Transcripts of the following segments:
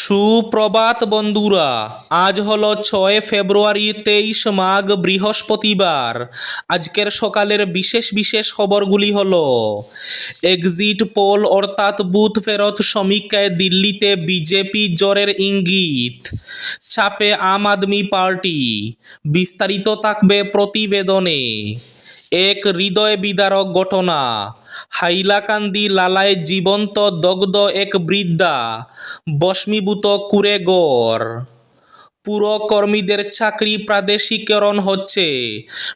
সুপ্রভাত বন্ধুরা, আজ হলো ছয় ফেব্রুয়ারি তেইশ মাঘ বৃহস্পতিবার। আজকের সকালের বিশেষ বিশেষ খবরগুলি হলো এক্সিট পোল অর্থাৎ বুথ ফেরত সমীক্ষায় দিল্লিতে বিজেপি জোরের ইঙ্গিত ছাপে আম আদমি পার্টি, বিস্তারিত থাকবে প্রতিবেদনে। এক হৃদয় বিদারক ঘটনা। হাইলাকান্দি লালায় জীবন্ত দগ্ধ এক বৃদ্ধা বস্মীভূত কুড়েগড় পুরকর্মীদের চাকরি প্রাদেশিকরণ হচ্ছে।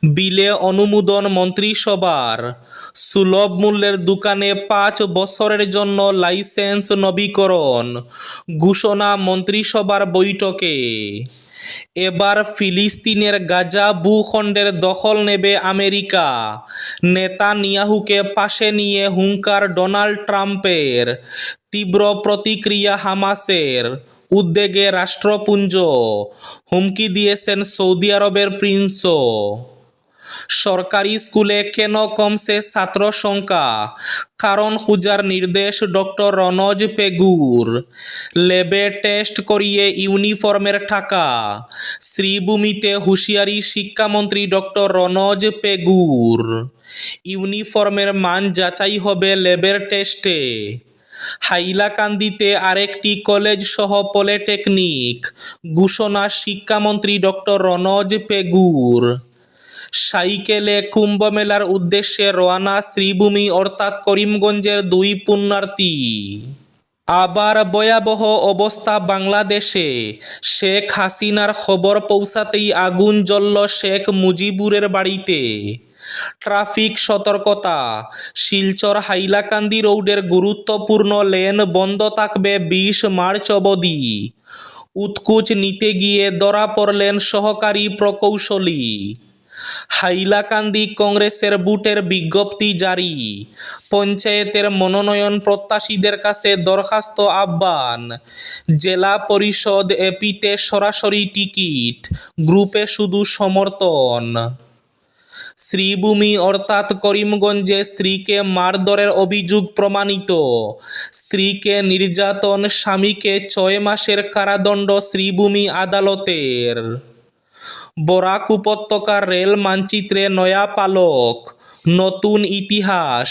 বিলে অনুমোদন মন্ত্রিসভার। সুলভ মূল্যের দোকানে পাঁচ বছরের জন্য লাইসেন্স নবীকরণ। ঘোষণা মন্ত্রিসভার বৈঠকে। এবার ফিলিস্তিনের গাজা ভূখণ্ডের দখল নেবে আমেরিকা। নেতা নিয়াহুকে পাশে নিয়ে হুঙ্কার ডোনাল্ড ট্রাম্পের, তীব্র প্রতিক্রিয়া হামাসের, উদ্বেগে রাষ্ট্রপুঞ্জ, হুমকি দিয়েছেন সৌদি আরবের প্রিন্সও। সরকারি স্কুলে কেন কমছে ছাত্র সংখ্যা? কারণ খোঁজার নির্দেশ ডক্টর রনজ পেগুর। লেবে টেস্ট করিয়ে ইউনিফর্মের টাকা। শ্রীভূমিতে হুঁশিয়ারি শিক্ষামন্ত্রী ডক্টর রনজ পেগুর। ইউনিফর্মের মান যাচাই হবে লেবের টেস্টে। হাইলাকান্দিতে আরেকটি কলেজ সহ পলিটেকনিক, ঘোষণা শিক্ষামন্ত্রী ডক্টর রনজ পেগুর। সাইকেলে কুম্ভমেলার উদ্দেশ্যে রওনা শ্রীভূমি অর্থাৎ করিমগঞ্জের দুই পুণ্যার্থী। আবার ভয়াবহ অবস্থা বাংলাদেশে। শেখ হাসিনার খবর পৌঁছাতেই আগুন জ্বলল শেখ মুজিবুরের বাড়িতে। ট্রাফিক সতর্কতা। শিলচর হাইলাকান্দি রোডের গুরুত্বপূর্ণ লেন বন্ধ থাকবে বিশ মার্চ অবধি। উৎকুচ নিতে গিয়ে ধরা পড়লেন সহকারী প্রকৌশলী। হাইলাকান্দি কংগ্রেসের বুটের বিজ্ঞপ্তি জারি। পঞ্চায়েতের মনোনয়ন প্রত্যাশীদের কাছে দরখাস্ত আহ্বান। জেলা পরিষদ এপিতে সরাসরি টিকিট, গ্রুপে শুধু সমর্থন। শ্রীভূমি অর্থাৎ করিমগঞ্জে স্ত্রীকে মারধরের অভিযোগ প্রমাণিত। স্ত্রীকে নির্যাতন, স্বামীকে ছয় মাসের কারাদণ্ড শ্রীভূমি আদালতের। বরাক উপত্যকার রেল মানচিত্রে নয়া পালক নতুন ইতিহাস।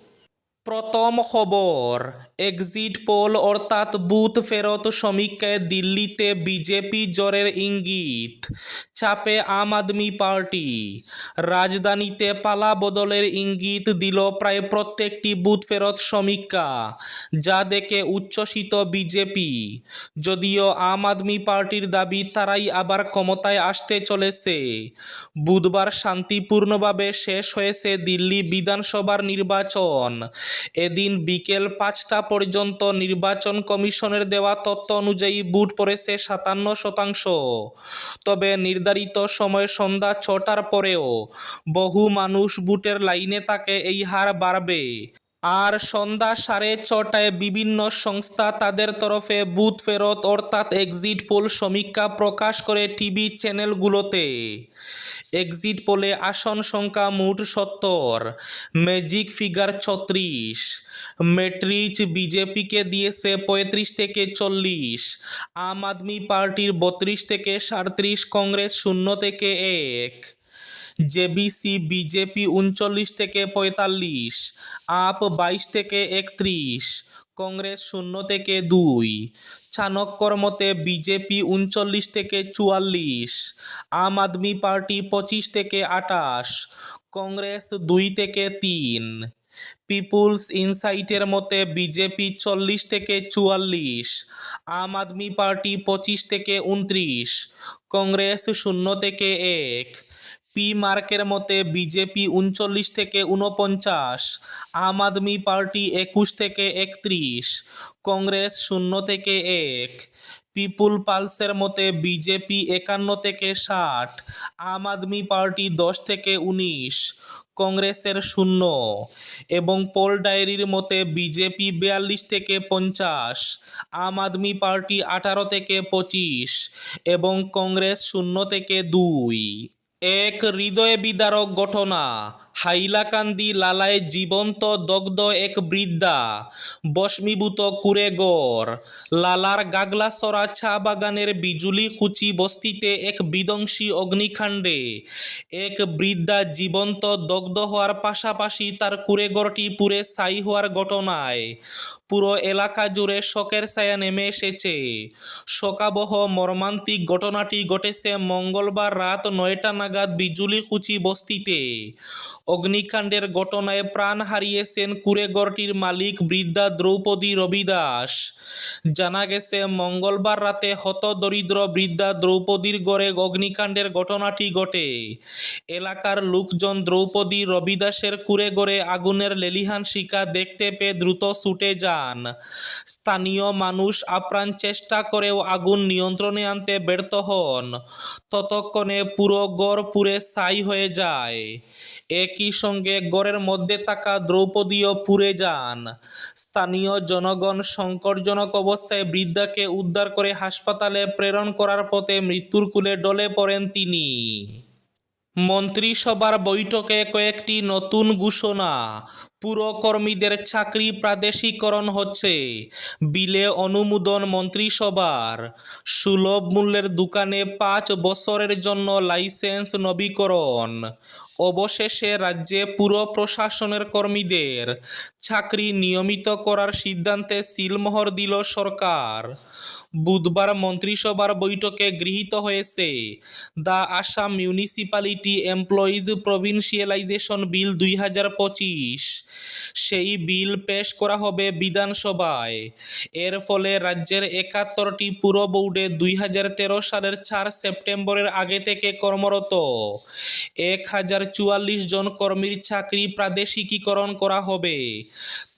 প্রথম খবর এক্সিট পোল অর্থাৎ বুথ ফেরত সমীক্ষায় দিল্লিতে বিজেপি জোরের ইঙ্গিত। চাপে আম আদমি পার্টি। রাজধানীতে পালা বদলের ইঙ্গিত দিল প্রায় প্রত্যেকটি বুথ ফেরত সমীক্ষা, যা দেখে উচ্ছ্বসিত বিজেপি। যদিও আম আদমি পার্টির দাবি, তারাই আবার ক্ষমতায় আসতে চলেছে। বুধবার শান্তিপূর্ণভাবে শেষ হয়েছে দিল্লি বিধানসভার নির্বাচন। এদিন বিকেল পাঁচটা পর্যন্ত নির্বাচন কমিশনের দেওয়া তথ্য অনুযায়ী বুট পড়েছে সাতান্ন শতাংশ। তবে নির্ধারিত সময় সন্ধ্যা ছটার পরেও বহু মানুষ বুটের লাইনে থাকে এই হার বাড়বে। আর সন্ধ্যা সাড়ে ছটায় বিভিন্ন সংস্থা তাদের তরফে বুথ ফেরত, অর্থাৎ এক্সিট পোল সমীক্ষা প্রকাশ করে টিভি চ্যানেলগুলোতে। এক্সিট পোলে আসন সংখ্যা মোট সত্তর, ম্যাজিক ফিগার ছত্রিশ মেট্রিচ বিজেপিকে দিয়েছে পঁয়ত্রিশ থেকে চল্লিশ, আম আদমি পার্টির বত্রিশ থেকে সাঁত্রিশ, কংগ্রেস শূন্য থেকে এক, জেবিসি বিজেপি উনচল্লিশ থেকে পঁয়তাল্লিশ, আপ বাইশ থেকে একত্রিশ কংগ্রেস শূন্য থেকে দুই চাণক্যর মতে বিজেপি উনচল্লিশ থেকে চুয়াল্লিশ, আম আদমি পার্টি পঁচিশ থেকে আটাশ, কংগ্রেস দুই থেকে তিন, পিপুলস ইনসাইটের মতে বিজেপি চল্লিশ থেকে চুয়াল্লিশ, আম আদমি পার্টি পঁচিশ থেকে উনত্রিশ, কংগ্রেস শূন্য থেকে এক পি মার্কের মতে বিজেপি উনচল্লিশ থেকে উনপঞ্চাশ আম আদমি পার্টি একুশ থেকে একত্রিশ, কংগ্রেস শূন্য থেকে এক, পিপুল পালসের মতে বিজেপি একান্ন থেকে ষাট, আম আদমি পার্টি দশ থেকে উনিশ, কংগ্রেসের শূন্য এবং পোল ডায়েরির মতে বিজেপি বিয়াল্লিশ থেকে পঞ্চাশ, আম আদমি পার্টি আঠারো থেকে পঁচিশ এবং কংগ্রেস শূন্য থেকে দুই। এক হৃদয় বিদারক ঘটনা। হাইলাকান্দি লালায় জীবন্ত দগ্ধ এক বৃদ্ধা। বস্মীভূত কুড়েগড় লালার গাগলাসরা চা বাগানের বিজুলি খুচি বস্তিতে এক বিধ্বংসী অগ্নিকাণ্ডে। এক বৃদ্ধা জীবন্ত দগ্ধ হওয়ার পাশাপাশি তার কুড়েগড়টি পুরে ছাই হওয়ার ঘটনায়। পুরো এলাকা জুড়ে শোকের ছায়া নেমে এসেছে। শোকাবহ মর্মান্তিক ঘটনাটি ঘটেছে মঙ্গলবার রাত নয়টা নাগাদ বিজুলিকুচি বস্তিতে। অগ্নিকাণ্ডের ঘটনায় প্রাণ হারিয়েছেন কুড়েগড়টির মালিক বৃদ্ধা দ্রৌপদী রবিদাস। জানা গেছে, মঙ্গলবার রাতে হতদরিদ্র বৃদ্ধা দ্রৌপদীর গড়ে অগ্নিকাণ্ডের ঘটনাটি ঘটে। এলাকার লোকজন দ্রৌপদী রবিদাসের কুড়েগড়ে আগুনের লেলিহান শিকা দেখতে পেয়ে দ্রুত ছুটে যান। স্থানীয় মানুষ আপ্রাণ চেষ্টা করেও আগুন নিয়ন্ত্রণে আনতে ব্যর্থ হন। ততক্ষণে পুরো গড় পুড়ে ছাই হয়ে যায়। একই সঙ্গে গড়ের মধ্যে থাকা দ্রৌপদীও পুড়ে যান। স্থানীয় জনগণ সংকটজনক অবস্থায় বৃদ্ধাকে উদ্ধার করে হাসপাতালে প্রেরণ করার পথে মৃত্যুর কুলে ডলে পড়েন তিনি। মন্ত্রিসভার বৈঠকে কয়েকটি নতুন ঘোষণা। পুরকর্মীদের চাকরি প্রাদেশিকরণ হচ্ছে। বিলে অনুমোদন মন্ত্রিসভার। সুলভ মূল্যের দোকানে পাঁচ বছরের জন্য লাইসেন্স নবীকরণ। অবশেষে রাজ্যে পুর প্রশাসনের কর্মীদের চাকরি নিয়মিত করার সিদ্ধান্তে সিলমোহর দিল সরকার। বুধবার মন্ত্রিসভার বৈঠকে গৃহীত হয়েছে। The Assam municipality employees provincialisation bill দুই হাজার পঁচিশ। সেই বিল পেশ করা হবে বিধানসভায়। এর ফলে রাজ্যের একাত্তরটি পুর বোর্ডে দুই হাজার তেরো সালের চার সেপ্টেম্বরের আগে থেকে কর্মরত। এক হাজার চুয়াল্লিশ জন কর্মীর চাকরি প্রাদেশিকীকরণ করা হবে।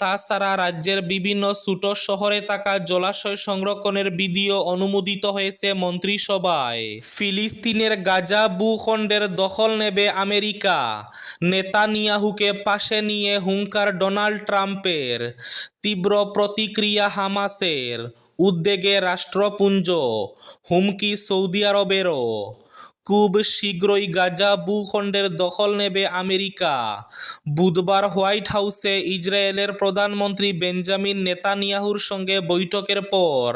তাছাড়া রাজ্যের বিভিন্ন ছোট শহরে থাকা জলাশয় সংরক্ষণের বিধিও অনুমোদিত হয়েছে মন্ত্রিসভায়। ফিলিস্তিনের গাজা ভূখণ্ডের দখল নেবে আমেরিকা। নেতানিয়াহুকে পাশে নিয়ে হুঙ্কার ডোনাল্ড ট্রাম্পের। তীব্র প্রতিক্রিয়া হামাসের। উদ্বেগে রাষ্ট্রপুঞ্জ। হুমকি সৌদি আরবেরও। খুব শীঘ্রই গাজা ভূখণ্ডের দখল নেবে আমেরিকা। বুধবার হোয়াইট হাউসে ইসরায়েলের প্রধানমন্ত্রী বেঞ্জামিন নেতানিয়াহুর সঙ্গে বৈঠকের পর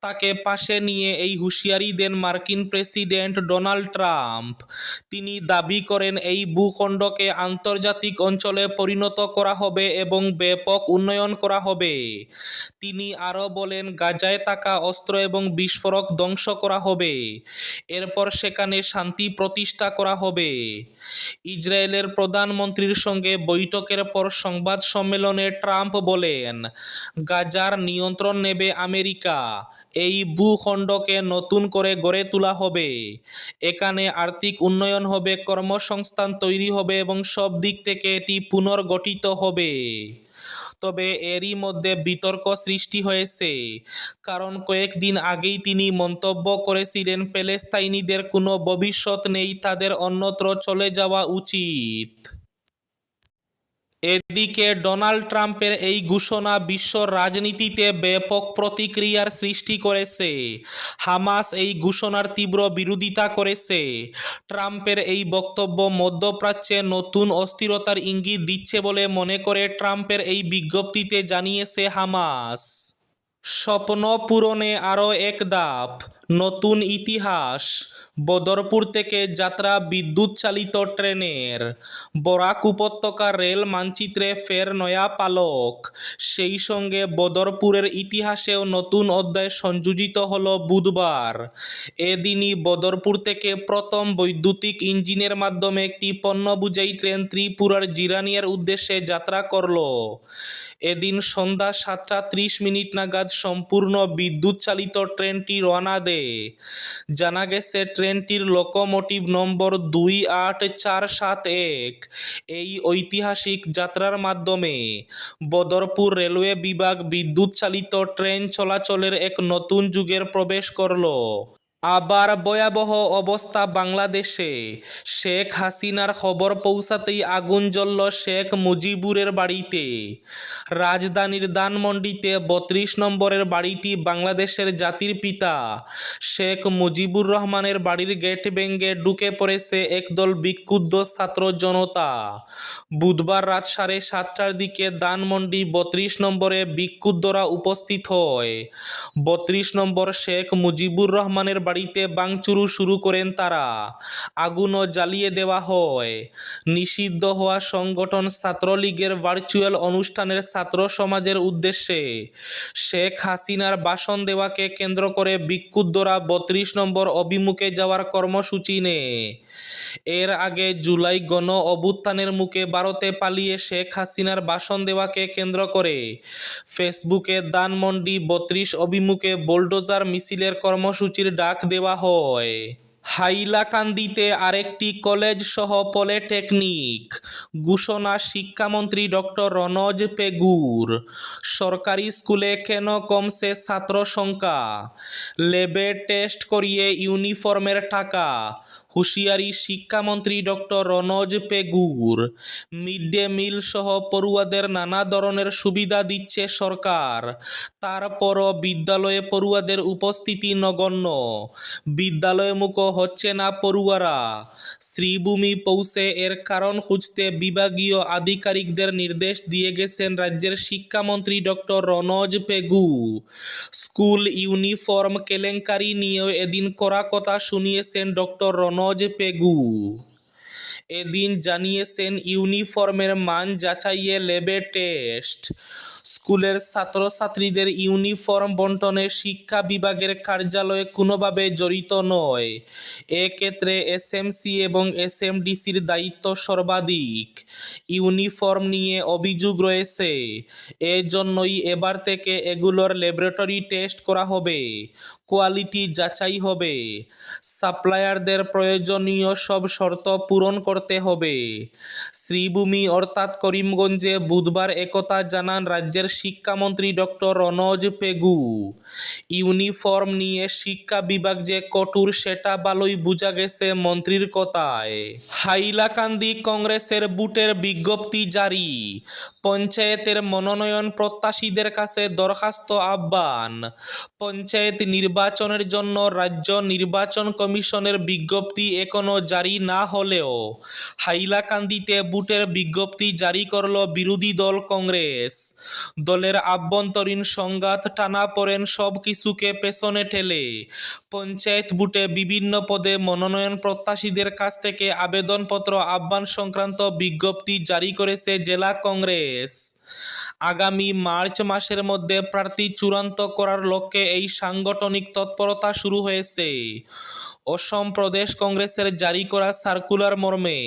তাকে পাশে নিয়ে এই হুঁশিয়ারি দেন মার্কিন প্রেসিডেন্ট ডোনাল্ড ট্রাম্প। তিনি দাবি করেন, এই ভূখণ্ডকে আন্তর্জাতিক অঞ্চলে পরিণত করা হবে এবং ব্যাপক উন্নয়ন করা হবে। তিনি আরও বলেন, গাজায় থাকা অস্ত্র এবং বিস্ফোরক ধ্বংস করা হবে। এরপর সেখানে শান্তি প্রতিষ্ঠা করা হবে। ইসরায়েলের প্রধানমন্ত্রীর সঙ্গে বৈঠকের পর সংবাদ সম্মেলনে ট্রাম্প বলেন, গাজার নিয়ন্ত্রণ নেবে আমেরিকা। এই ভূখণ্ডকে নতুন করে গড়ে তোলা হবে। এখানে আর্থিক উন্নয়ন হবে, কর্মসংস্থান তৈরি হবে এবং সব দিক থেকে এটি পুনর্গঠিত হবে। তবে এরই মধ্যে বিতর্ক সৃষ্টি হয়েছে। কারণ কয়েকদিন আগেই তিনি মন্তব্য করেছিলেন প্যালেস্তাইনিদের কোনো ভবিষ্যৎ নেই, তাদের অন্যত্র চলে যাওয়া উচিত। এদিকে ডোনাল্ড ট্রাম্পের এই ঘোষণা বিশ্ব রাজনীতিতে ব্যাপক প্রতিক্রিয়ার সৃষ্টি করেছে। হামাস এই ঘোষণার তীব্র বিরোধিতা করেছে। ট্রাম্পের এই বক্তব্য মধ্যপ্রাচ্যে নতুন অস্থিরতার ইঙ্গিত দিচ্ছে বলে মনে করে ট্রাম্পের এই বিজ্ঞপ্তিতে জানিয়েছে হামাস। স্বপ্ন পূরণে আরও এক ধাপ। নতুন ইতিহাস। বদরপুর থেকে যাত্রা বিদ্যুৎ চালিত ট্রেনের। বরাক উপত্যকা রেল মানচিত্রে ফের নয়া পালক। সেই সঙ্গে বদরপুরের ইতিহাসেও নতুন অধ্যায় সংযোজিত হল বুধবার। এদিনই বদরপুর থেকে প্রথম বৈদ্যুতিক ইঞ্জিনের মাধ্যমে একটি পণ্য বুঝাই ট্রেন ত্রিপুরার জিরানিয়ার উদ্দেশ্যে যাত্রা করল। এদিন সন্ধ্যা সাতটা ত্রিশ মিনিট নাগাদ সম্পূর্ণ বিদ্যুৎ চালিত ট্রেনটি রওনা দেয় আছে জানা গেছে, ট্রেনটির লোকোমোটিভ নম্বর দুই আট চার সাত এক। এই ঐতিহাসিক যাত্রার মাধ্যমে বদরপুর রেলওয়ে বিভাগ বিদ্যুৎ চালিত ট্রেন চলাচলের এক নতুন যুগের প্রবেশ করল। আবার ভয়াবহ অবস্থা বাংলাদেশে। শেখ হাসিনার খবর পৌঁছাতেই আগুন জ্বলল শেখ মুজিবুরের বাড়িতে। রাজধানীর দানমন্ডিতে বত্রিশ নম্বরের বাড়িটি বাংলাদেশের জাতির পিতা। শেখ মুজিবুর রহমানের বাড়ির গেট ভেঙে ঢুকে পড়েছে একদল বিক্ষুব্ধ ছাত্র জনতা। বুধবার রাত সাড়ে সাতটার দিকে দানমন্ডি বত্রিশ নম্বরে বিক্ষুব্ধরা উপস্থিত হয়। বত্রিশ নম্বর শেখ মুজিবুর রহমানের বাড়িতে বাংচুরু শুরু করেন তারা। আগুনও জ্বালিয়ে দেওয়া হয়। নিষিদ্ধ হওয়া সংগঠন ছাত্রলীগের ভার্চুয়াল অনুষ্ঠানের ছাত্র সমাজের উদ্দেশ্যে শেখ হাসিনার ভাষণ দেওয়াকে কেন্দ্র করে বিক্ষুব্ধরা বত্রিশ নম্বর অভিমুখে যাওয়ার কর্মসূচি নেয়। এর আগে জুলাই গণ অভ্যুত্থানের মুখে ভারতে পালিয়ে শেখ হাসিনার ভাষণ দেওয়াকে কেন্দ্র করে ফেসবুকে দানমন্ডি বত্রিশ অভিমুখে বোলডোজার মিছিলের কর্মসূচির ডাক দেওয়া হয়। হাইলাকান্দিতে আরেকটি কলেজ সহ পলিটেকনিক, ঘোষণা শিক্ষামন্ত্রী ডক্টর রনজ পেগুর। সরকারি স্কুলে কেন কমছে ছাত্র সংখ্যা? লেবে টেস্ট করিয়ে ইউনিফর্মের টাকা। হুঁশিয়ারি শিক্ষামন্ত্রী doctor Ranoj Pegu. Mid day meal সহ পড়ুয়াদের নানা ধরনের সুবিধা দিচ্ছে সরকার। তারপরও বিদ্যালয়ে পড়ুয়াদের উপস্থিতি নগণ্য। বিদ্যালয়ে মুখ হচ্ছে না পড়ুয়ারা। শ্রীভূমি পৌঁছে এর কারণ খুঁজতে বিভাগীয় আধিকারিকদের নির্দেশ দিয়ে গেছেন রাজ্যের শিক্ষামন্ত্রী doctor Ranoj Pegu. School uniform কেলেঙ্কারি নিয়েও এদিন কড়া কথা শুনিয়েছেন ডক্টর রনজ পেগু। এদিন জানিয়েছেন ইউনিফর্মের মান যাচাইয়ে লেবে টেস্ট। স্কুলের ছাত্রছাত্রীদের ইউনিফর্ম বন্টনে শিক্ষা বিভাগের কার্যালয় কোনোভাবে জড়িত নয়। এক্ষেত্রে এসএমসি এবং এসএমডিসির দায়িত্ব সর্বাধিক। ইউনিফর্ম নিয়ে অভিযোগ রয়েছে। এজন্যই এবার থেকে এগুলোর ল্যাবরেটরি টেস্ট করা হবে, কোয়ালিটি যাচাই হবে, সাপ্লায়ারদের প্রয়োজনীয় সব শর্ত পূরণ করতে হবে। শ্রীভূমি অর্থাৎ করিমগঞ্জে বুধবার একথা জানান রাজ্যের শিক্ষামন্ত্রী ডক্টর রনজ পেগু। ইউনিফর্ম নিয়ে শিক্ষা বিভাগ যে কঠোর, সেটা ভালোই বোঝা গেছে মন্ত্রীর কথায়। হাইলাকান্দি কংগ্রেসের বুটের বিজ্ঞপ্তি জারি। পঞ্চায়েতের মনোনয়ন প্রত্যাশীদের কাছে দরখাস্ত আহ্বান। পঞ্চায়েত নির্বাচনের জন্য রাজ্য নির্বাচন কমিশনের বিজ্ঞপ্তি এখনও জারি না হলেও হাইলাকান্দিতে বুটের বিজ্ঞপ্তি জারি করল বিরোধী দল কংগ্রেস। দলের আভ্যন্তরীণ সংঘাত টানা পড়েন সব কিছুকে পেছনে ঠেলে। পঞ্চায়েত বুটে বিভিন্ন পদে মনোনয়ন প্রত্যাশীদের কাছ থেকে আবেদনপত্র আহ্বান সংক্রান্ত বিজ্ঞপ্তি জারি করেছে জেলা কংগ্রেস। this. আগামী মার্চ মাসের মধ্যে প্রার্থী চূড়ান্ত করার লক্ষ্যে এই সাংগঠনিক তৎপরতা শুরু হয়েছে। অসম প্রদেশ কংগ্রেসের জারি করা সার্কুলার মর্মে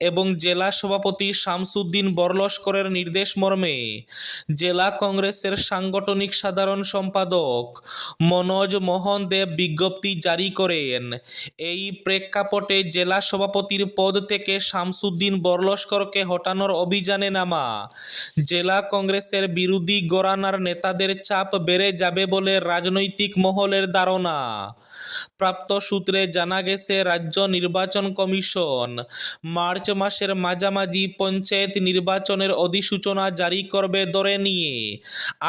এবং জেলা সভাপতি শামসুদ্দিন বরলস্করের নির্দেশ মর্মে জেলা কংগ্রেসের সাংগঠনিক সাধারণ সম্পাদক মনোজ মোহন দেব বিজ্ঞপ্তি জারি করেন। এই প্রেক্ষাপটে জেলা সভাপতির পদ থেকে শামসুদ্দিন বরলস্করকে হটানোর অভিযানে নামা জেলা কংগ্রেসের বিরোধী গড়ানার নেতাদের চাপ বেড়ে যাবে বলে রাজনৈতিক মহলের ধারণা। প্রাপ্ত সূত্রে জানা গেছে, রাজ্য নির্বাচন কমিশন মার্চ মাসের মাঝামাঝি পঞ্চায়েত নির্বাচনের অধিসূচনা জারি করবে দরে নিয়ে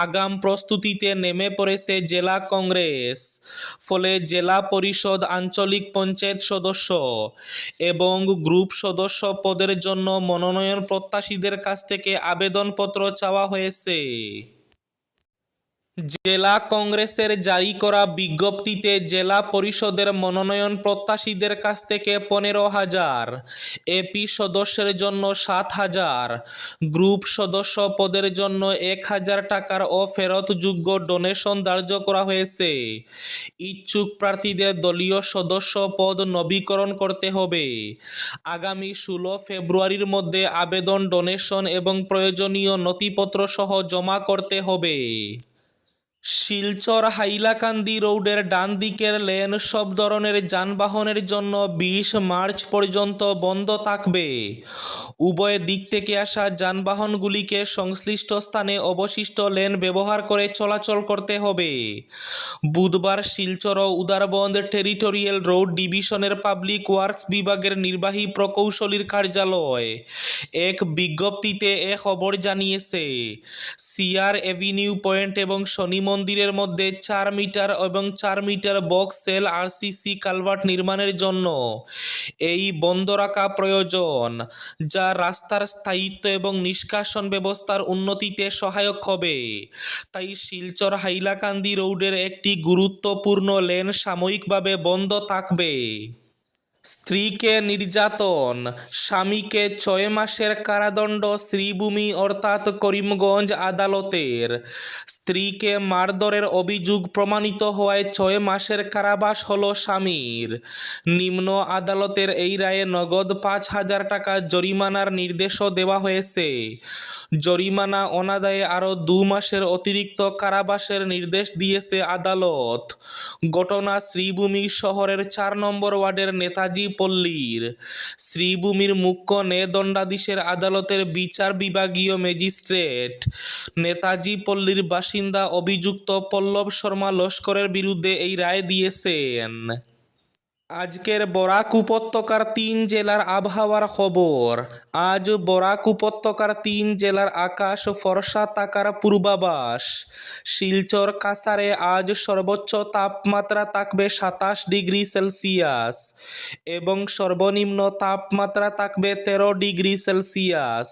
আগাম প্রস্তুতিতে নেমে পড়েছে জেলা কংগ্রেস। ফলে জেলা পরিষদ আঞ্চলিক পঞ্চায়েত সদস্য এবং গ্রুপ সদস্য পদের জন্য মনোনয়ন প্রত্যাশীদের কাছ থেকে আবেদনপত্র চাওয়া হয়েছে। জেলা কংগ্রেসের জারি করা বিজ্ঞপ্তিতে জেলা পরিষদের মনোনয়ন প্রত্যাশীদের কাছ থেকে পনেরো হাজার, এপি সদস্যের জন্য সাত হাজার, গ্রুপ সদস্য পদের জন্য এক হাজার টাকার অফেরতযোগ্য ডোনেশন ধার্য করা হয়েছে। ইচ্ছুক প্রার্থীদের দলীয় সদস্য পদ নবীকরণ করতে হবে। আগামী ষোলো ফেব্রুয়ারির মধ্যে আবেদন, ডোনেশন এবং প্রয়োজনীয় নথিপত্র সহ জমা করতে হবে। শিলচর হাইলাকান্দি রোডের ডান দিকের লেন সব ধরনের যানবাহনের জন্য বিশ মার্চ পর্যন্ত বন্ধ থাকবে। উভয় দিক থেকে আসা যানবাহনগুলিকে সংশ্লিষ্ট স্থানে অবশিষ্ট লেন ব্যবহার করে চলাচল করতে হবে। বুধবার শিলচর ও উদারবন্দ টেরিটোরিয়াল রোড ডিভিশনের পাবলিক ওয়ার্কস বিভাগের নির্বাহী প্রকৌশলীর কার্যালয় এক বিজ্ঞপ্তিতে এ খবর জানিয়েছে। সিআর এভিনিউ পয়েন্ট এবং শনি মন্দিরের মধ্যে চার মিটার এবং চার metre box cell RCC culvert নির্মাণের জন্য। এই বন্ধ রাখা প্রয়োজন, যা রাস্তার স্থায়িত্ব এবং নিষ্কাশন ব্যবস্থার উন্নতিতে সহায়ক হবে। তাই শিলচর হাইলাকান্দি রোডের একটি গুরুত্বপূর্ণ লেন সাময়িকভাবে বন্ধ থাকবে। স্ত্রীকে নির্যাতন, স্বামীকে ছয় মাসের কারাদণ্ড শ্রীভূমি অর্থাৎ করিমগঞ্জ আদালতের। স্ত্রীকে মারধরের অভিযোগ প্রমাণিত হওয়ায় ছয় মাসের কারাবাস হল স্বামীর। নিম্ন আদালতের এই রায়ে নগদ পাঁচ হাজার টাকা জরিমানার নির্দেশও দেওয়া হয়েছে। জরিমানা অনাদায়ে আরও দু মাসের অতিরিক্ত কারাবাসের নির্দেশ দিয়েছে আদালত। ঘটনা শ্রীভূমি শহরের চার নম্বর ওয়ার্ডের নেতাজি পল্লীর। শ্রীভূমির মুখ্য ন্যায়দণ্ডাধীশের আদালতের বিচার বিভাগীয় ম্যাজিস্ট্রেট। নেতাজি পল্লীর বাসিন্দা অভিযুক্ত পল্লব শর্মা লস্করের বিরুদ্ধে এই রায় দিয়েছেন। আজকের বরাক উপত্যকার তিন জেলার আবহাওয়ার খবর। আজ বরাক উপত্যকার তিন জেলার আকাশ ফরসা থাকার পূর্বাভাস। শিলচর কাসারে আজ সর্বোচ্চ তাপমাত্রা থাকবে সাতাশ ডিগ্রি সেলসিয়াস এবং সর্বনিম্ন তাপমাত্রা থাকবে তেরো ডিগ্রি সেলসিয়াস।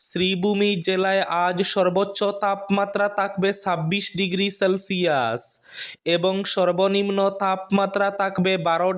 শ্রীভূমি জেলায় আজ সর্বোচ্চ তাপমাত্রা থাকবে ছাব্বিশ ডিগ্রি সেলসিয়াস এবং সর্বনিম্ন তাপমাত্রা থাকবে বারো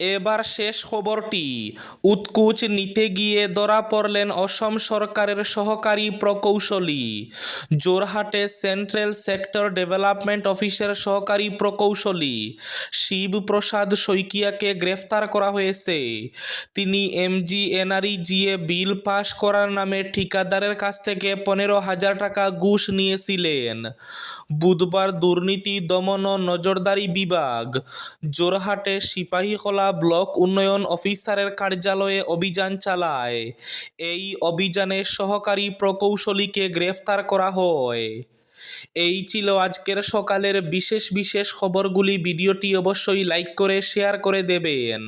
এবার শেষ খবরটি। উৎকুচ নিতে গিয়ে ধরা পড়লেন অসম সরকারের সহকারী প্রকৌশলী। জোরহাটে সেন্ট্রাল সেক্টর ডেভেলপমেন্ট অফিসের সহকারী প্রকৌশলী শিবপ্রসাদ শইকিয়াকে গ্রেফতার করা হয়েছে। তিনি এমজি এনআরইজিএ বিল পাশ করার নামে ঠিকাদারের কাছ থেকে পনেরো হাজার টাকা ঘুষ নিয়েছিলেন। বুধবার দুর্নীতি দমন ও নজরদারি বিভাগ। জোরহাটে সিপাহীখোলা ব্লক উন্নয়ন অফিসারের কার্যালয়ে অভিযান চালায়। এই অভিযানে সহকারী প্রকৌশলীকে গ্রেফতার করা হয়। এই ছিল আজকের সকালের বিশেষ বিশেষ খবরগুলি। ভিডিওটি অবশ্যই লাইক করে, শেয়ার করে দেবেন।